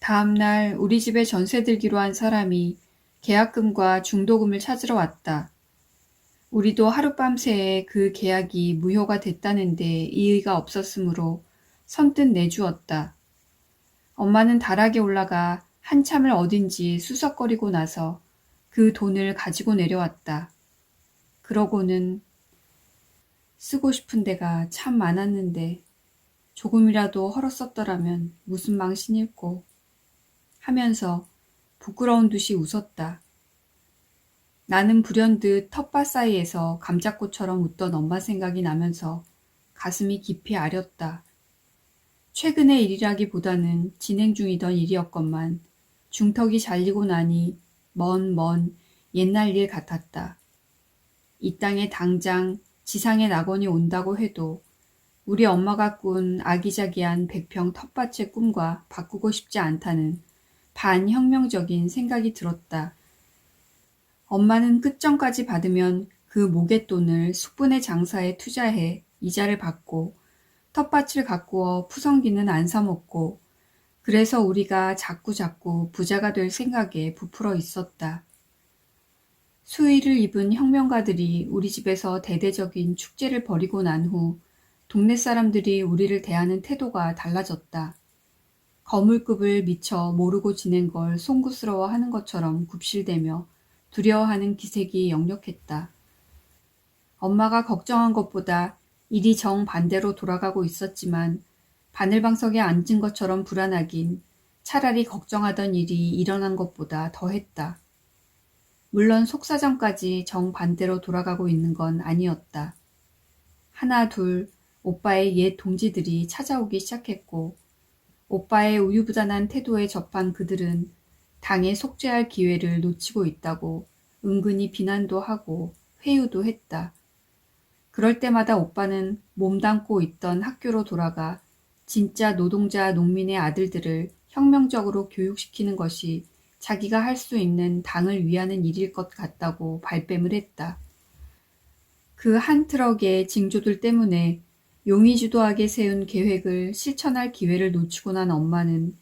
다음 날 우리 집에 전세 들기로 한 사람이 계약금과 중도금을 찾으러 왔다. 우리도 하룻밤 새에 그 계약이 무효가 됐다는데 이의가 없었으므로 선뜻 내주었다. 엄마는 다락에 올라가 한참을 어딘지 수석거리고 나서 그 돈을 가지고 내려왔다. 그러고는 쓰고 싶은 데가 참 많았는데 조금이라도 헐었었더라면 무슨 망신일꼬 하면서 부끄러운 듯이 웃었다. 나는 불현듯 텃밭 사이에서 감자꽃처럼 웃던 엄마 생각이 나면서 가슴이 깊이 아렸다. 최근의 일이라기보다는 진행 중이던 일이었건만 중턱이 잘리고 나니 먼 먼 옛날 일 같았다. 이 땅에 당장 지상의 낙원이 온다고 해도 우리 엄마가 꾼 아기자기한 백평 텃밭의 꿈과 바꾸고 싶지 않다는 반혁명적인 생각이 들었다. 엄마는 끝정까지 받으면 그 모갯돈을 숙분의 장사에 투자해 이자를 받고 텃밭을 가꾸어 푸성기는 안 사먹고 그래서 우리가 자꾸자꾸 부자가 될 생각에 부풀어 있었다. 수의를 입은 혁명가들이 우리 집에서 대대적인 축제를 벌이고 난 후 동네 사람들이 우리를 대하는 태도가 달라졌다. 거물급을 미처 모르고 지낸 걸 송구스러워 하는 것처럼 굽실대며 두려워하는 기색이 역력했다. 엄마가 걱정한 것보다 일이 정반대로 돌아가고 있었지만 바늘방석에 앉은 것처럼 불안하긴 차라리 걱정하던 일이 일어난 것보다 더했다. 물론 속사정까지 정반대로 돌아가고 있는 건 아니었다. 하나 둘 오빠의 옛 동지들이 찾아오기 시작했고 오빠의 우유부단한 태도에 접한 그들은 당에 속죄할 기회를 놓치고 있다고 은근히 비난도 하고 회유도 했다. 그럴 때마다 오빠는 몸담고 있던 학교로 돌아가 진짜 노동자 농민의 아들들을 혁명적으로 교육시키는 것이 자기가 할 수 있는 당을 위하는 일일 것 같다고 발뺌을 했다. 그 한 트럭의 징조들 때문에 용의주도하게 세운 계획을 실천할 기회를 놓치고 난 엄마는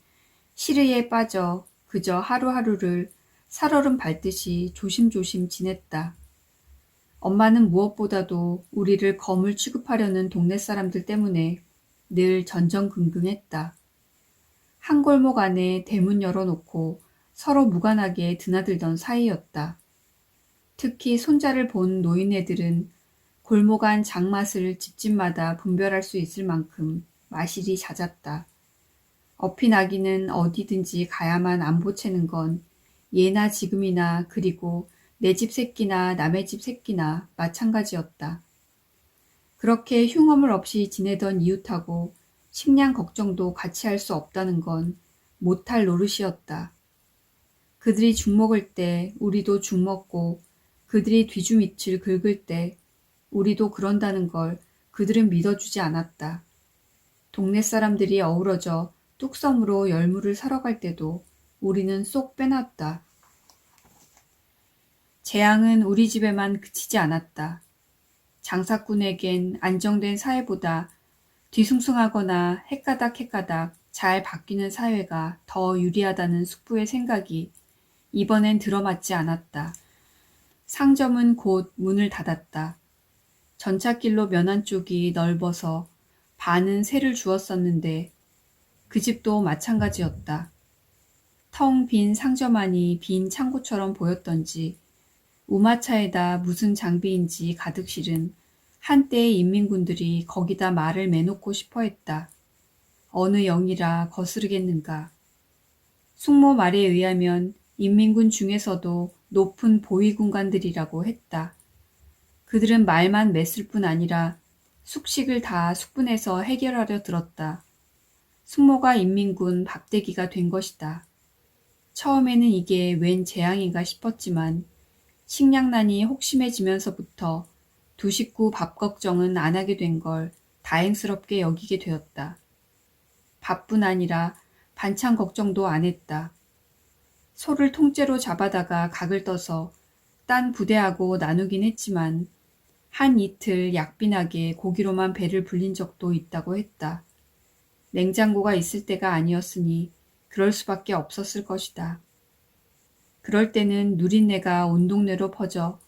시르에 빠져 그저 하루하루를 살얼음 밟듯이 조심조심 지냈다. 엄마는 무엇보다도 우리를 검을 취급하려는 동네 사람들 때문에 늘 전전긍긍했다. 한 골목 안에 대문 열어놓고 서로 무관하게 드나들던 사이였다. 특히 손자를 본 노인네들은 골목 안 장맛을 집집마다 분별할 수 있을 만큼 마실이 잦았다. 어피 나기는 어디든지 가야만 안 보채는 건 예나 지금이나 그리고 내 집 새끼나 남의 집 새끼나 마찬가지였다. 그렇게 흉엄을 없이 지내던 이웃하고 식량 걱정도 같이 할 수 없다는 건 못할 노릇이었다. 그들이 죽 먹을 때 우리도 죽 먹고 그들이 뒤주밑을 긁을 때 우리도 그런다는 걸 그들은 믿어주지 않았다. 동네 사람들이 어우러져 뚝섬으로 열무를 사러 갈 때도 우리는 쏙 빼놨다. 재앙은 우리 집에만 그치지 않았다. 장사꾼에겐 안정된 사회보다 뒤숭숭하거나 헷가닥 헷가닥 잘 바뀌는 사회가 더 유리하다는 숙부의 생각이 이번엔 들어맞지 않았다. 상점은 곧 문을 닫았다. 전찻길로 면한 쪽이 넓어서 반은 새를 주었었는데 그 집도 마찬가지였다. 텅 빈 상점 안이 빈 창고처럼 보였던지 우마차에다 무슨 장비인지 가득 실은 한때의 인민군들이 거기다 말을 매놓고 싶어 했다. 어느 영이라 거스르겠는가. 숙모 말에 의하면 인민군 중에서도 높은 보위 군관들이라고 했다. 그들은 말만 맸을 뿐 아니라 숙식을 다 숙분해서 해결하려 들었다. 숙모가 인민군 밥대기가 된 것이다. 처음에는 이게 웬 재앙인가 싶었지만 식량난이 혹심해지면서부터 두 식구 밥 걱정은 안 하게 된 걸 다행스럽게 여기게 되었다. 밥뿐 아니라 반찬 걱정도 안 했다. 소를 통째로 잡아다가 각을 떠서 딴 부대하고 나누긴 했지만 한 이틀 약빈하게 고기로만 배를 불린 적도 있다고 했다. 냉장고가 있을 때가 아니었으니 그럴 수밖에 없었을 것이다. 그럴 때는 누린내가 온 동네로 퍼져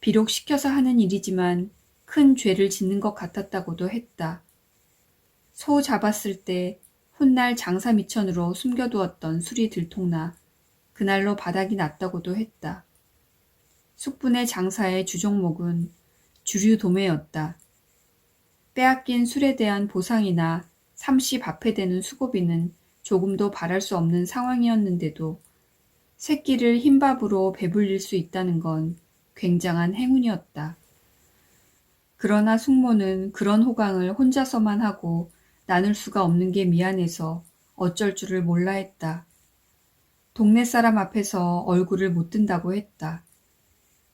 비록 시켜서 하는 일이지만 큰 죄를 짓는 것 같았다고도 했다. 소 잡았을 때 훗날 장사 미천으로 숨겨두었던 술이 들통나 그날로 바닥이 났다고도 했다. 숙분의 장사의 주종목은 주류 도매였다. 빼앗긴 술에 대한 보상이나 삼시 밥해 되는 수고비는 조금도 바랄 수 없는 상황이었는데도 새끼를 흰밥으로 배불릴 수 있다는 건 굉장한 행운이었다. 그러나 숙모는 그런 호강을 혼자서만 하고 나눌 수가 없는 게 미안해서 어쩔 줄을 몰라 했다. 동네 사람 앞에서 얼굴을 못 든다고 했다.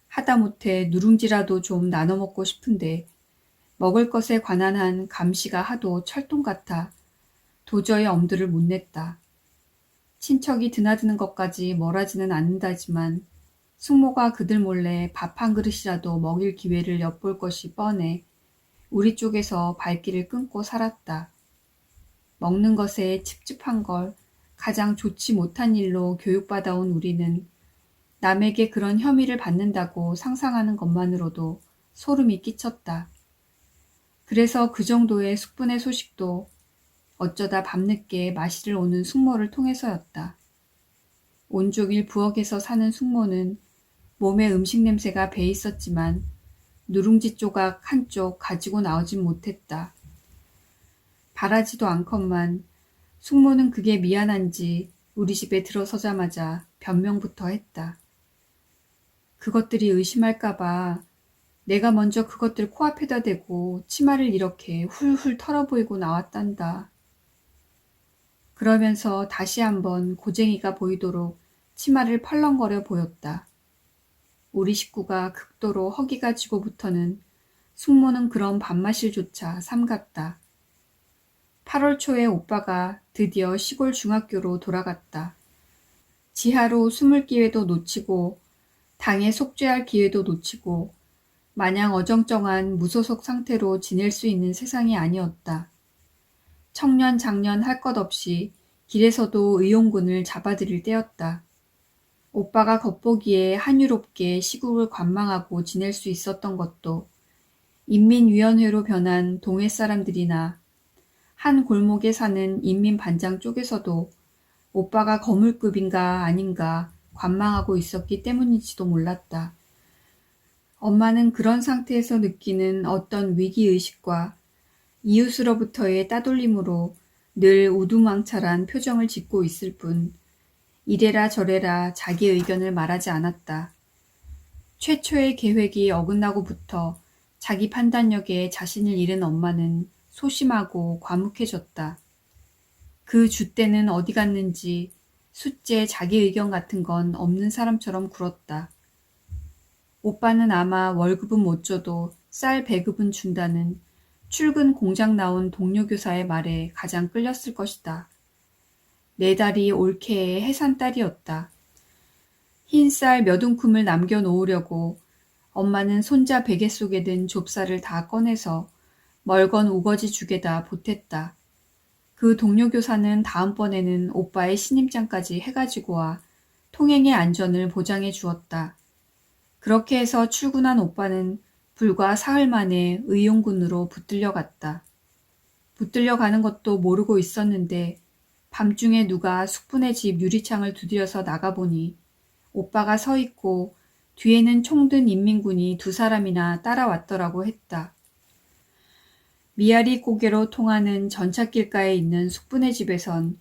하다못해 누룽지라도 좀 나눠 먹고 싶은데 먹을 것에 관한 한 감시가 하도 철통 같아 도저히 엄두를 못 냈다. 친척이 드나드는 것까지 멀어지는 않는다지만 숙모가 그들 몰래 밥 한 그릇이라도 먹일 기회를 엿볼 것이 뻔해 우리 쪽에서 발길을 끊고 살았다. 먹는 것에 찝찝한 걸 가장 좋지 못한 일로 교육받아온 우리는 남에게 그런 혐의를 받는다고 상상하는 것만으로도 소름이 끼쳤다. 그래서 그 정도의 숙분의 소식도 어쩌다 밤늦게 마시를 오는 숙모를 통해서였다. 온종일 부엌에서 사는 숙모는 몸에 음식 냄새가 배 있었지만 누룽지 조각 한쪽 가지고 나오진 못했다. 바라지도 않건만 숙모는 그게 미안한지 우리 집에 들어서자마자 변명부터 했다. 그것들이 의심할까봐 내가 먼저 그것들 코앞에다 대고 치마를 이렇게 훌훌 털어 보이고 나왔단다. 그러면서 다시 한번 고쟁이가 보이도록 치마를 펄렁거려 보였다. 우리 식구가 극도로 허기가 지고부터는 숙모는 그런 밥마실조차 삼갔다. 8월 초에 오빠가 드디어 시골 중학교로 돌아갔다. 지하로 숨을 기회도 놓치고 당에 속죄할 기회도 놓치고 마냥 어정쩡한 무소속 상태로 지낼 수 있는 세상이 아니었다. 청년 장년 할 것 없이 길에서도 의용군을 잡아들일 때였다. 오빠가 겉보기에 한유롭게 시국을 관망하고 지낼 수 있었던 것도 인민위원회로 변한 동해 사람들이나 한 골목에 사는 인민반장 쪽에서도 오빠가 거물급인가 아닌가 관망하고 있었기 때문인지도 몰랐다. 엄마는 그런 상태에서 느끼는 어떤 위기의식과 이웃으로부터의 따돌림으로 늘 우두망찰한 표정을 짓고 있을 뿐 이래라 저래라 자기 의견을 말하지 않았다. 최초의 계획이 어긋나고부터 자기 판단력에 자신을 잃은 엄마는 소심하고 과묵해졌다. 그 주때는 어디 갔는지 숫제 자기 의견 같은 건 없는 사람처럼 굴었다. 오빠는 아마 월급은 못 줘도 쌀 배급은 준다는 출근 공장 나온 동료 교사의 말에 가장 끌렸을 것이다. 내 달이 올케의 해산딸이었다. 흰 쌀 몇 움큼을 남겨놓으려고 엄마는 손자 베개 속에 든 좁쌀을 다 꺼내서 멀건 우거지 죽에다 보탰다. 그 동료 교사는 다음번에는 오빠의 신임장까지 해가지고 와 통행의 안전을 보장해 주었다. 그렇게 해서 출근한 오빠는 불과 사흘 만에 의용군으로 붙들려 갔다. 붙들려 가는 것도 모르고 있었는데 밤중에 누가 숙분의 집 유리창을 두드려서 나가보니 오빠가 서 있고 뒤에는 총든 인민군이 두 사람이나 따라왔더라고 했다. 미아리 고개로 통하는 전찻길가에 있는 숙분의 집에선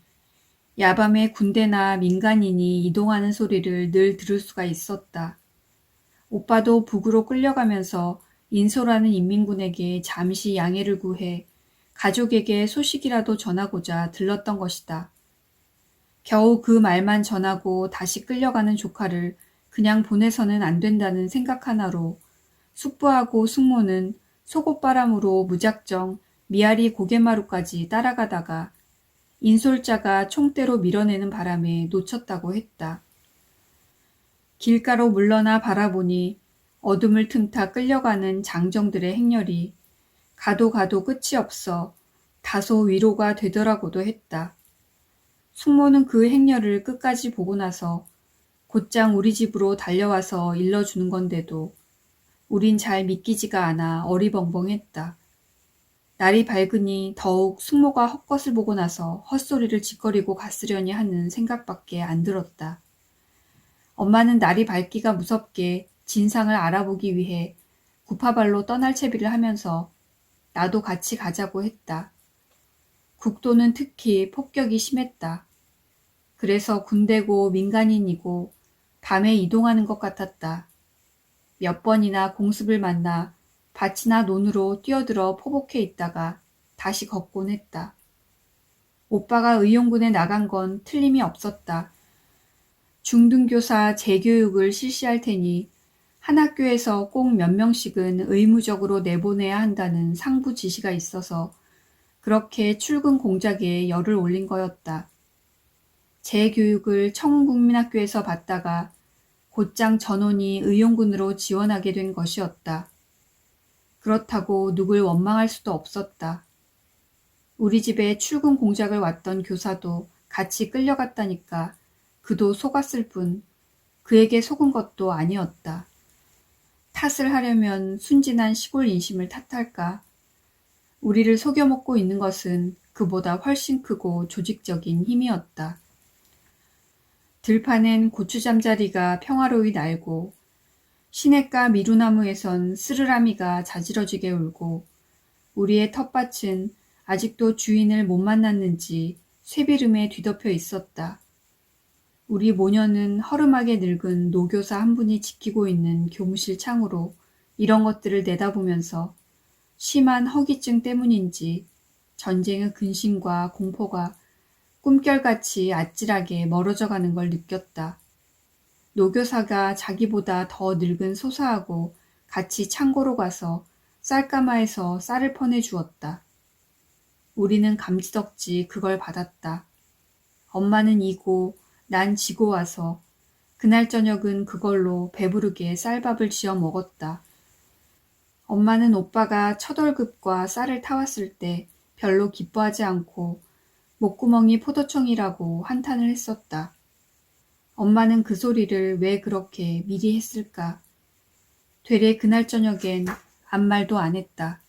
야밤에 군대나 민간인이 이동하는 소리를 늘 들을 수가 있었다. 오빠도 북으로 끌려가면서 인솔하는 인민군에게 잠시 양해를 구해 가족에게 소식이라도 전하고자 들렀던 것이다. 겨우 그 말만 전하고 다시 끌려가는 조카를 그냥 보내서는 안 된다는 생각 하나로 숙부하고 숙모는 속옷바람으로 무작정 미아리 고갯마루까지 따라가다가 인솔자가 총대로 밀어내는 바람에 놓쳤다고 했다. 길가로 물러나 바라보니 어둠을 틈타 끌려가는 장정들의 행렬이 가도 가도 끝이 없어 다소 위로가 되더라고도 했다. 숙모는 그 행렬을 끝까지 보고 나서 곧장 우리 집으로 달려와서 일러주는 건데도 우린 잘 믿기지가 않아 어리벙벙했다. 날이 밝으니 더욱 숙모가 헛것을 보고 나서 헛소리를 짓거리고 갔으려니 하는 생각밖에 안 들었다. 엄마는 날이 밝기가 무섭게 진상을 알아보기 위해 구파발로 떠날 채비를 하면서 나도 같이 가자고 했다. 국도는 특히 폭격이 심했다. 그래서 군대고 민간인이고 밤에 이동하는 것 같았다. 몇 번이나 공습을 만나 밭이나 논으로 뛰어들어 포복해 있다가 다시 걷곤 했다. 오빠가 의용군에 나간 건 틀림이 없었다. 중등교사 재교육을 실시할 테니 한 학교에서 꼭 몇 명씩은 의무적으로 내보내야 한다는 상부 지시가 있어서 그렇게 출근 공작에 열을 올린 거였다. 재교육을 청운국민학교에서 받다가 곧장 전원이 의용군으로 지원하게 된 것이었다. 그렇다고 누굴 원망할 수도 없었다. 우리 집에 출근 공작을 왔던 교사도 같이 끌려갔다니까 그도 속았을 뿐 그에게 속은 것도 아니었다. 탓을 하려면 순진한 시골 인심을 탓할까? 우리를 속여먹고 있는 것은 그보다 훨씬 크고 조직적인 힘이었다. 들판엔 고추 잠자리가 평화로이 날고 시냇가 미루나무에선 스르라미가 자지러지게 울고 우리의 텃밭은 아직도 주인을 못 만났는지 쇠비름에 뒤덮여 있었다. 우리 모녀는 허름하게 늙은 노교사 한 분이 지키고 있는 교무실 창으로 이런 것들을 내다보면서 심한 허기증 때문인지 전쟁의 근심과 공포가 꿈결같이 아찔하게 멀어져 가는 걸 느꼈다. 노교사가 자기보다 더 늙은 소사하고 같이 창고로 가서 쌀가마에서 쌀을 퍼내 주었다. 우리는 감지덕지 그걸 받았다. 엄마는 이고 난 지고 와서 그날 저녁은 그걸로 배부르게 쌀밥을 지어 먹었다. 엄마는 오빠가 첫 월급과 쌀을 타왔을 때 별로 기뻐하지 않고 목구멍이 포도청이라고 한탄을 했었다. 엄마는 그 소리를 왜 그렇게 미리 했을까? 되레 그날 저녁엔 아무 말도 안 했다.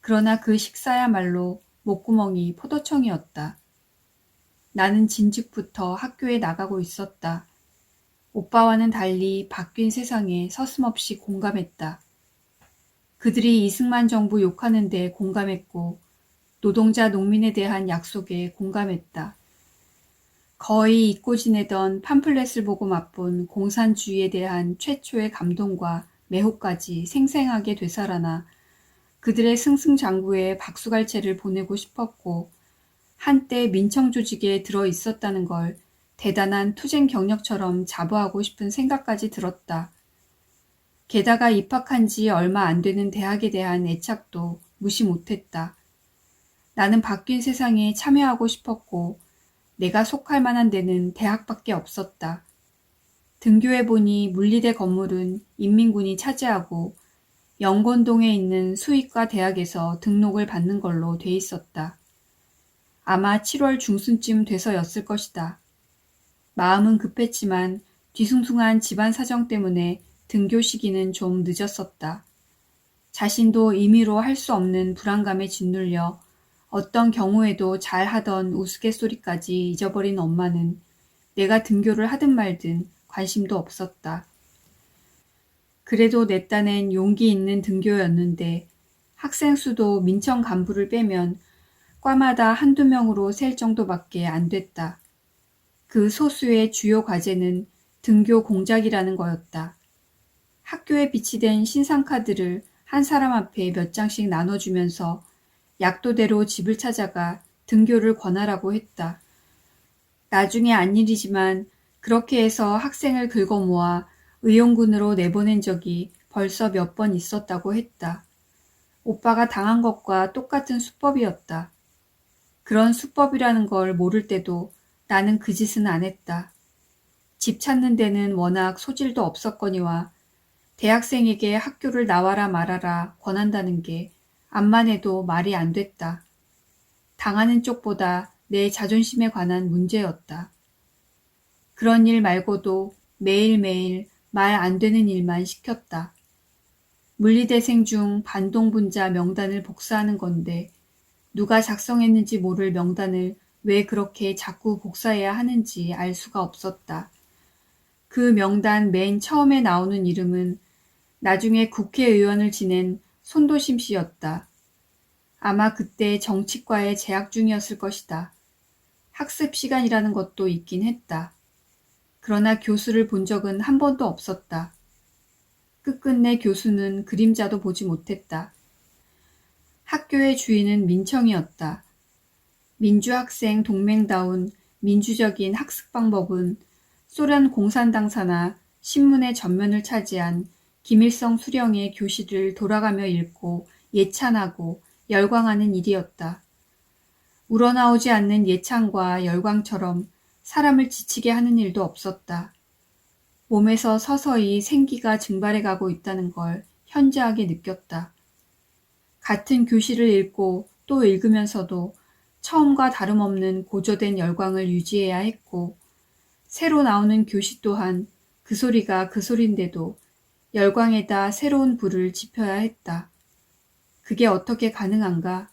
그러나 그 식사야말로 목구멍이 포도청이었다. 나는 진즉부터 학교에 나가고 있었다. 오빠와는 달리 바뀐 세상에 서슴없이 공감했다. 그들이 이승만 정부 욕하는데 공감했고 노동자 농민에 대한 약속에 공감했다. 거의 잊고 지내던 팜플렛을 보고 맛본 공산주의에 대한 최초의 감동과 매혹까지 생생하게 되살아나 그들의 승승장구에 박수갈채를 보내고 싶었고 한때 민청 조직에 들어 있었다는 걸 대단한 투쟁 경력처럼 자부하고 싶은 생각까지 들었다. 게다가 입학한 지 얼마 안 되는 대학에 대한 애착도 무시 못했다. 나는 바뀐 세상에 참여하고 싶었고 내가 속할 만한 데는 대학밖에 없었다. 등교해 보니 물리대 건물은 인민군이 차지하고 영건동에 있는 수의과 대학에서 등록을 받는 걸로 돼 있었다. 아마 7월 중순쯤 돼서였을 것이다. 마음은 급했지만 뒤숭숭한 집안 사정 때문에 등교 시기는 좀 늦었었다. 자신도 임의로 할 수 없는 불안감에 짓눌려 어떤 경우에도 잘 하던 우스갯소리까지 잊어버린 엄마는 내가 등교를 하든 말든 관심도 없었다. 그래도 내 딴엔 용기 있는 등교였는데 학생 수도 민청 간부를 빼면 과마다 한두 명으로 셀 정도밖에 안 됐다. 그 소수의 주요 과제는 등교 공작이라는 거였다. 학교에 비치된 신상카드를 한 사람 앞에 몇 장씩 나눠주면서 약도대로 집을 찾아가 등교를 권하라고 했다. 나중에 안 일이지만 그렇게 해서 학생을 긁어 모아 의용군으로 내보낸 적이 벌써 몇 번 있었다고 했다. 오빠가 당한 것과 똑같은 수법이었다. 그런 수법이라는 걸 모를 때도 나는 그 짓은 안 했다. 집 찾는 데는 워낙 소질도 없었거니와 대학생에게 학교를 나와라 말아라 권한다는 게 암만 해도 말이 안 됐다. 당하는 쪽보다 내 자존심에 관한 문제였다. 그런 일 말고도 매일매일 말 안 되는 일만 시켰다. 물리대생 중 반동분자 명단을 복사하는 건데 누가 작성했는지 모를 명단을 왜 그렇게 자꾸 복사해야 하는지 알 수가 없었다. 그 명단 맨 처음에 나오는 이름은 나중에 국회의원을 지낸 손도심 씨였다. 아마 그때 정치과에 재학 중이었을 것이다. 학습 시간이라는 것도 있긴 했다. 그러나 교수를 본 적은 한 번도 없었다. 끝끝내 교수는 그림자도 보지 못했다. 학교의 주인은 민청이었다. 민주학생 동맹다운 민주적인 학습 방법은 소련 공산당사나 신문의 전면을 차지한 김일성 수령의 교실을 돌아가며 읽고 예찬하고 열광하는 일이었다. 우러나오지 않는 예찬과 열광처럼 사람을 지치게 하는 일도 없었다. 몸에서 서서히 생기가 증발해 가고 있다는 걸 현저하게 느꼈다. 같은 교실을 읽고 또 읽으면서도 처음과 다름없는 고조된 열광을 유지해야 했고, 새로 나오는 교시 또한 그 소리가 그 소린데도 열광에다 새로운 불을 지펴야 했다. 그게 어떻게 가능한가?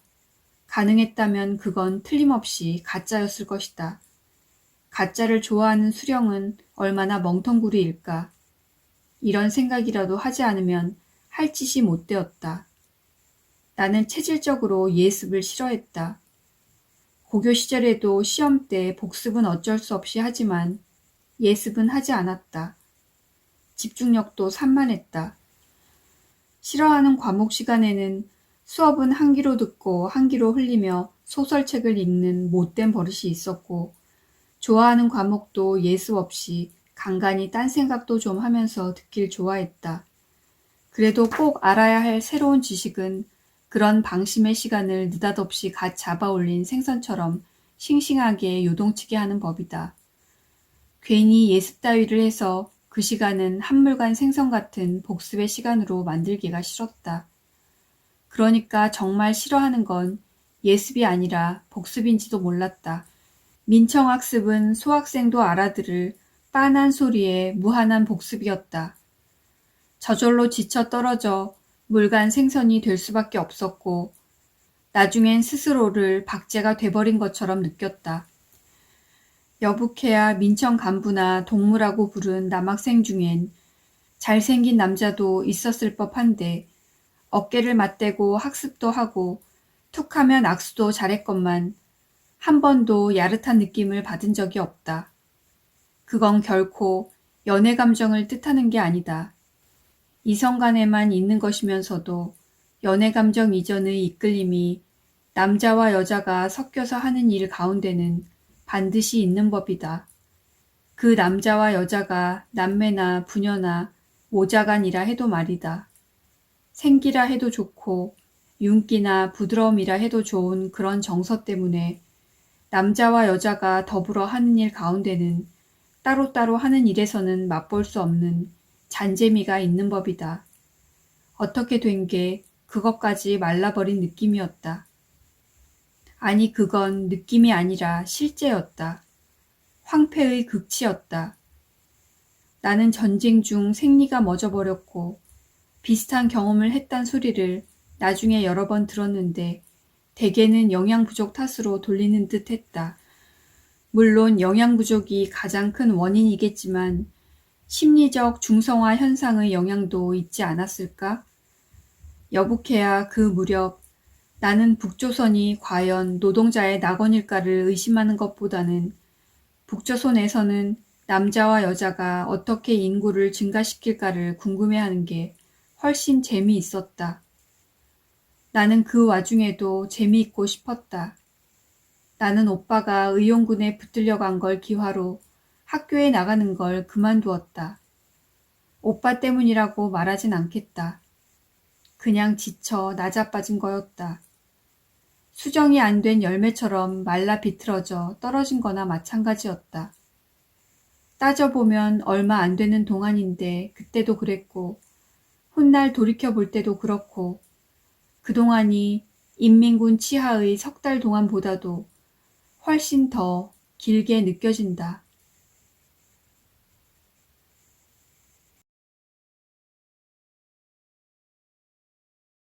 가능했다면 그건 틀림없이 가짜였을 것이다. 가짜를 좋아하는 수령은 얼마나 멍텅구리일까. 이런 생각이라도 하지 않으면 할 짓이 못 되었다. 나는 체질적으로 예습을 싫어했다. 고교 시절에도 시험 때 복습은 어쩔 수 없이 하지만 예습은 하지 않았다. 집중력도 산만했다. 싫어하는 과목 시간에는 수업은 한 귀로 듣고 한 귀로 흘리며 소설책을 읽는 못된 버릇이 있었고, 좋아하는 과목도 예습 없이 간간히 딴 생각도 좀 하면서 듣길 좋아했다. 그래도 꼭 알아야 할 새로운 지식은 그런 방심의 시간을 느닷없이 갓 잡아 올린 생선처럼 싱싱하게 요동치게 하는 법이다. 괜히 예습 따위를 해서 그 시간은 한물간 생선 같은 복습의 시간으로 만들기가 싫었다. 그러니까 정말 싫어하는 건 예습이 아니라 복습인지도 몰랐다. 민청학습은 소학생도 알아들을 빤한 소리에 무한한 복습이었다. 저절로 지쳐 떨어져 물간 생선이 될 수밖에 없었고, 나중엔 스스로를 박제가 돼버린 것처럼 느꼈다. 여북해야 민청 간부나 동무라고 부른 남학생 중엔 잘생긴 남자도 있었을 법한데, 어깨를 맞대고 학습도 하고, 툭 하면 악수도 잘했건만, 한 번도 야릇한 느낌을 받은 적이 없다. 그건 결코 연애 감정을 뜻하는 게 아니다. 이성 간에만 있는 것이면서도 연애 감정 이전의 이끌림이 남자와 여자가 섞여서 하는 일 가운데는 반드시 있는 법이다. 그 남자와 여자가 남매나 부녀나 모자간이라 해도 말이다. 생기라 해도 좋고 윤기나 부드러움이라 해도 좋은 그런 정서 때문에 남자와 여자가 더불어 하는 일 가운데는 따로따로 하는 일에서는 맛볼 수 없는 잔재미가 있는 법이다. 어떻게 된 게 그것까지 말라버린 느낌이었다. 아니, 그건 느낌이 아니라 실제였다. 황폐의 극치였다. 나는 전쟁 중 생리가 멎어버렸고 비슷한 경험을 했단 소리를 나중에 여러 번 들었는데 대개는 영양 부족 탓으로 돌리는 듯 했다. 물론 영양 부족이 가장 큰 원인이겠지만 심리적 중성화 현상의 영향도 있지 않았을까? 여북해야 그 무렵 나는 북조선이 과연 노동자의 낙원일까를 의심하는 것보다는 북조선에서는 남자와 여자가 어떻게 인구를 증가시킬까를 궁금해하는 게 훨씬 재미있었다. 나는 그 와중에도 재미있고 싶었다. 나는 오빠가 의용군에 붙들려 간 걸 기화로 학교에 나가는 걸 그만두었다. 오빠 때문이라고 말하진 않겠다. 그냥 지쳐 낮아빠진 거였다. 수정이 안 된 열매처럼 말라 비틀어져 떨어진 거나 마찬가지였다. 따져보면 얼마 안 되는 동안인데 그때도 그랬고, 훗날 돌이켜 볼 때도 그렇고, 그동안이 인민군 치하의 석 달 동안보다도 훨씬 더 길게 느껴진다.